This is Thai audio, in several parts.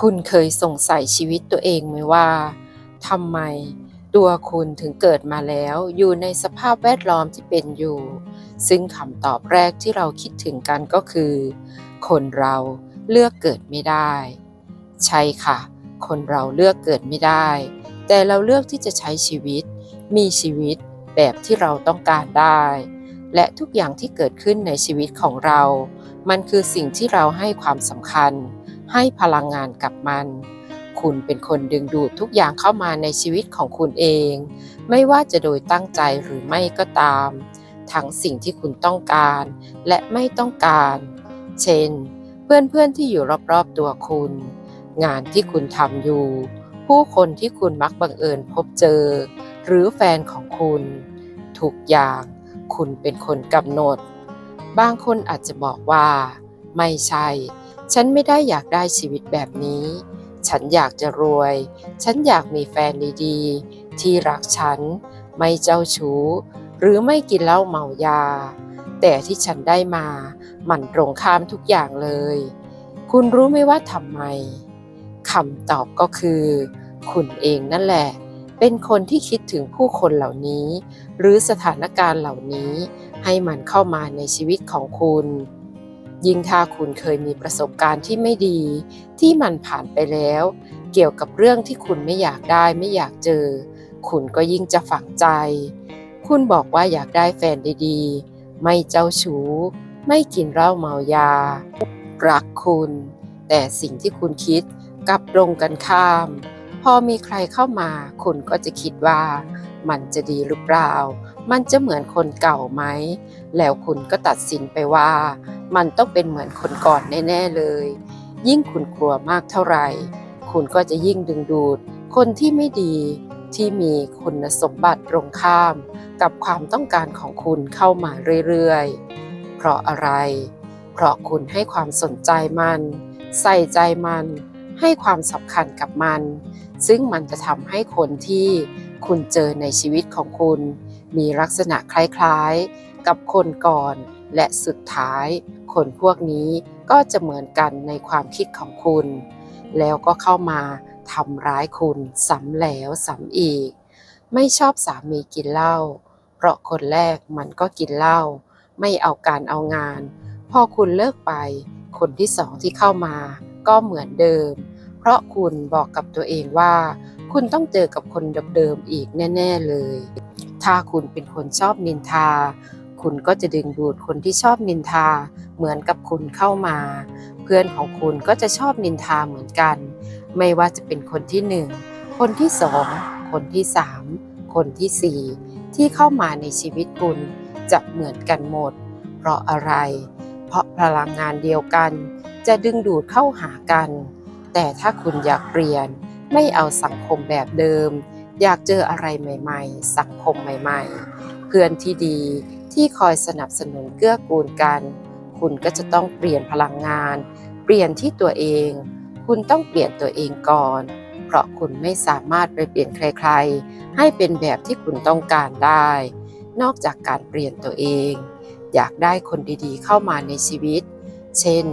คุณเคยสงสัยชีวิตตัวเองไหมว่าทำไมตัวคุณถึงเกิดมาแล้วอยู่ในสภาพแวดล้อมที่เป็นอยู่ ซึ่งคำตอบแรกที่เราคิดถึงกันก็คือ คนเราเลือกเกิดไม่ได้ ใช่ค่ะ คนเราเลือกเกิดไม่ได้ แต่เราเลือกที่จะใช้ชีวิต มีชีวิตแบบที่เราต้องการได้ และทุกอย่างที่เกิดขึ้นในชีวิตของเรา มันคือสิ่งที่เราให้ความสำคัญ ให้พลังงานกับมัน คุณเป็นคนดึงดูดทุกอย่างเข้ามาในชีวิตของคุณเอง ไม่ว่าจะโดยตั้งใจหรือไม่ก็ตาม ทั้งสิ่งที่คุณต้องการและไม่ต้องการ เช่น เพื่อนๆที่อยู่รอบๆตัวคุณ งานที่คุณทำอยู่ ผู้คนที่คุณมักบังเอิญพบเจอ หรือแฟนของคุณ ทุกอย่างคุณเป็นคนกำหนด บางคนอาจจะบอกว่า ไม่ใช่ ฉันไม่ได้อยากได้ชีวิตแบบนี้ ฉันอยากจะรวย ฉันอยากมีแฟนดีๆ ที่รักฉัน ไม่เจ้าชู้ หรือไม่กินเหล้าเมายา แต่ที่ฉันได้มา มันตรงข้ามทุกอย่างเลย คุณรู้ไหมว่าทำไมคำตอบก็คือ คุณเองนั่นแหละ เป็นคนที่คิดถึงผู้คนเหล่านี้ หรือสถานการณ์เหล่านี้ ให้มันเข้ามาในชีวิตของคุณ ยิ่งถ้าคุณเคยมีประสบการณ์ที่ไม่ดี ที่มันผ่านไปแล้ว เกี่ยวกับเรื่องที่คุณไม่อยากได้ไม่อยากเจอ คุณก็ยิ่งจะฝังใจ คุณบอกว่าอยากได้แฟนดีๆ ไม่เจ้าชู้ ไม่กินเหล้าเมายา รักคุณ แต่สิ่งที่คุณคิดกลับตรงกันข้าม พอมีใครเข้ามา คุณก็จะคิดว่า มันจะดีหรือเปล่า มันจะเหมือนคนเก่าไหม แล้วคุณก็ตัดสินไปว่า มันต้องเป็นเหมือนคนก่อนแน่ๆเลย ยิ่งคุณกลัวมากเท่าไหร่ คุณก็จะยิ่งดึงดูด คนที่ไม่ดีที่มีคุณสมบัติตรงข้าม กับความต้องการของคุณเข้ามาเรื่อยๆ เพราะอะไร เพราะคุณให้ความสนใจมัน ใส่ใจมัน ให้ความสำคัญกับมัน ซึ่งมันจะทำให้คนที่คุณเจอในชีวิตของคุณ มีลักษณะคล้ายๆ กับคนก่อนและสุดท้าย คนพวกนี้ก็จะเหมือนกันในความคิดของคุณ แล้วก็เข้ามาทำร้ายคุณซ้ำแล้วซ้ำอีก ไม่ชอบสามีกินเหล้าเพราะคนแรกมันก็กินเหล้าไม่เอาการเอางาน พอคุณเลิกไป คนที่สองที่เข้ามาก็เหมือนเดิม เพราะคุณบอกกับตัวเองว่า คุณต้องเจอกับคนเดิมๆอีกแน่ ๆเลย ถ้าคุณเป็นคนชอบนินทา คุณก็จะดึงดูดคนที่ชอบนินทาเหมือนกับคุณเข้ามา เพื่อนของคุณก็จะชอบนินทาเหมือนกัน ไม่ว่าจะเป็นคนที่หนึ่งคนที่สองคนที่สามคนที่สี่ที่เข้ามาในชีวิตคุณจะเหมือนกันหมด เพราะอะไร เพราะพลังงานเดียวกัน จะดึงดูดเข้าหากัน แต่ถ้าคุณอยากเปลี่ยนไม่เอาสังคมแบบเดิม อยากเจออะไรใหม่ ๆ สังคมใหม่ ๆ เพื่อนที่ดี ที่คอยสนับสนุนเกื้อกูลกัน คุณก็จะต้องเปลี่ยนพลังงาน เปลี่ยนที่ตัวเอง คุณต้องเปลี่ยนตัวเองก่อน เพราะคุณไม่สามารถไปเปลี่ยนใครๆ ให้เป็นแบบที่คุณต้องการได้ นอกจากการเปลี่ยนตัวเอง อยากได้คนดีๆ เข้ามาในชีวิต เช่น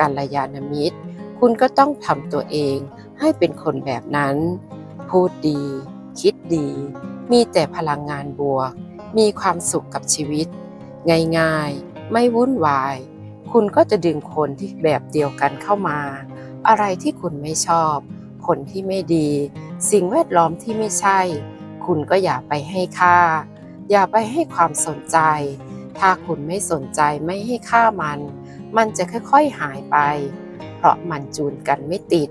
กัลยาณมิตร คุณก็ต้องทำตัวเองให้เป็นคนแบบนั้น พูดดี คิดดี มีแต่พลังงานบวก มีความสุขกับชีวิต ง่ายๆ ไม่วุ่นวาย คุณก็จะดึงคนที่แบบเดียวกันเข้ามา อะไรที่คุณไม่ชอบ คนที่ไม่ดี สิ่งแวดล้อมที่ไม่ใช่ คุณก็อย่าไปให้ค่า อย่าไปให้ความสนใจ ถ้าคุณไม่สนใจไม่ให้ค่ามัน มันจะค่อยๆหายไป เพราะมันจูนกันไม่ติด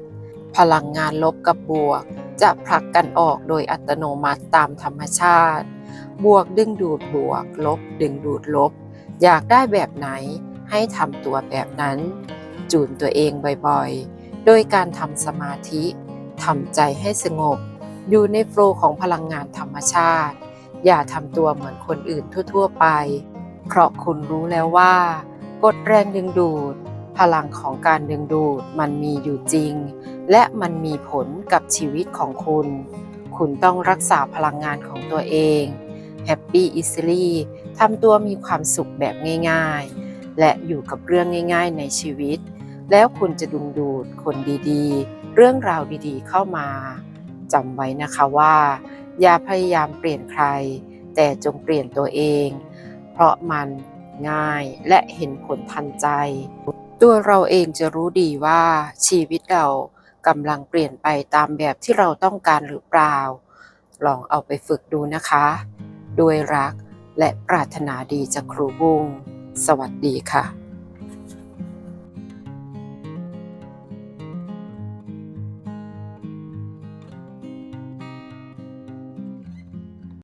พลังงานลบกับบวก จะผลักกันออกโดยอัตโนมัติตามธรรมชาติ บวกดึงดูดบวก ลบ ดึงดูดลบ อยากได้แบบไหนให้ทำตัวแบบนั้น จูนตัวเองบ่อยๆ โดยการทำสมาธิทำใจให้สงบ อยู่ในโฟล์ของพลังงานธรรมชาติ อย่าทำตัวเหมือนคนอื่นทั่วๆไป เพราะคุณรู้แล้วว่า กฎแรงดึงดูด พลังของการดึงดูดมันมีอยู่จริง และมันมีผลกับชีวิตของคุณ คุณต้องรักษาพลังงานของตัวเอง Happy Easily ทำตัวมีความสุขแบบง่ายๆ และอยู่กับเรื่องง่ายๆในชีวิต แล้วคุณจะดึงดูดคนดีๆ เรื่องราวดีๆเข้ามาจำไว้นะคะว่า อย่าพยายามเปลี่ยนใคร แต่จงเปลี่ยนตัวเอง เพราะมันง่ายและเห็นผลทันใจ ตัวเราเองจะรู้ดีว่าชีวิตเรากำลังเปลี่ยนไปตามแบบที่เราต้องการหรือเปล่า ลองเอาไปฝึกดูนะคะ ด้วยรักและปรารถนาดีจากครูบุ้งสวัสดีค่ะ